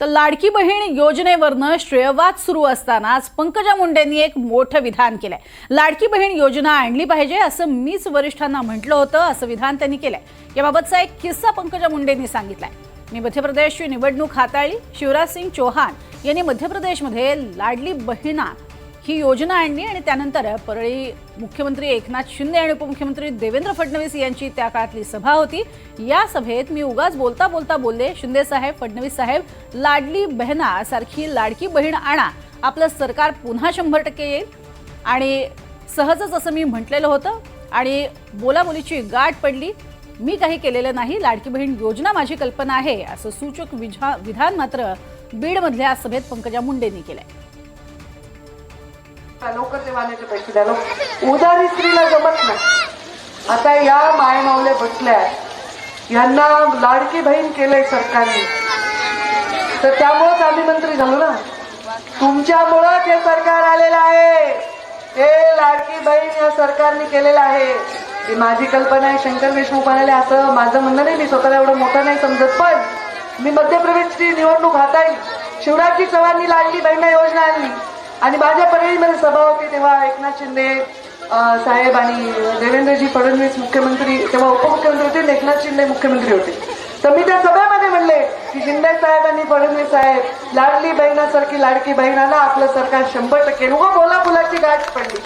तर लाडकी बहीण योजनेवरनं श्रेयवाद सुरू असतानाच पंकजा मुंडेंनी एक मोठं विधान केलंय. लाडकी बहीण योजना आणली पाहिजे असं मीच वरिष्ठांना म्हटलं होतं असं विधान त्यांनी केलंय. याबाबतचा एक किस्सा पंकजा मुंडेंनी सांगितलाय. मी मध्य प्रदेशची निवडणूक हाताळली. शिवराज सिंग चौहान यांनी मध्य प्रदेशमध्ये लाडली बहिणा ही योजना आणली आणि त्यानंतर परळी मुख्यमंत्री एकनाथ शिंदे आणि उपमुख्यमंत्री देवेंद्र फडणवीस यांची त्या काळातली सभा होती. या सभेत मी उगाच बोलता बोलता बोलले शिंदे साहेब फडणवीस साहेब लाडली बहना सारखी लाडकी बहीण आणा. आपलं सरकार पुन्हा शंभर टक्के येईल. आणि सहजच असं मी म्हटलेलं होतं आणि बोलाबोलीची गाठ पडली. मी काही केलेलं नाही लाडकी बहीण योजना माझी कल्पना आहे असं सूचक विझा विधान मात्र बीडमधल्या सभेत पंकजा मुंडेंनी केलंय. लवकर ते वाण्याचे पैसे द्या. उदारी स्त्रीला जमत नाही. आता या मायमावले बसल्या यांना लाडकी बहीण केलंय सरकारने. तर त्यामुळेच आम्ही मंत्री झालो ना. तुमच्यामुळं हे सरकार आलेलं आहे. हे लाडकी बहीण या सरकारने केलेलं आहे. ही माझी कल्पना आहे. शंकर देशमुख म्हणाले असं माझं म्हणणं नाही. मी स्वतःला एवढं मोठं नाही समजत पण मी मध्य प्रदेशची निवडणूक हाताळली. शिवराजजी चव्हाणनी लाडली बहिणा योजना आणली. आणि माझ्या परळीमध्ये सभा होती तेव्हा एकनाथ शिंदे साहेब आणि देवेंद्रजी फडणवीस मुख्यमंत्री तेव्हा उपमुख्यमंत्री होते एकनाथ शिंदे मुख्यमंत्री होते. तर मी त्या सभेमध्ये म्हणले की शिंदे साहेब आणि फडणवीस साहेब लाडली बहिणासारखी लाडकी बहिणाला आपलं सरकार शंभर टक्के. उगा बोला बोलाची गाठ पडली.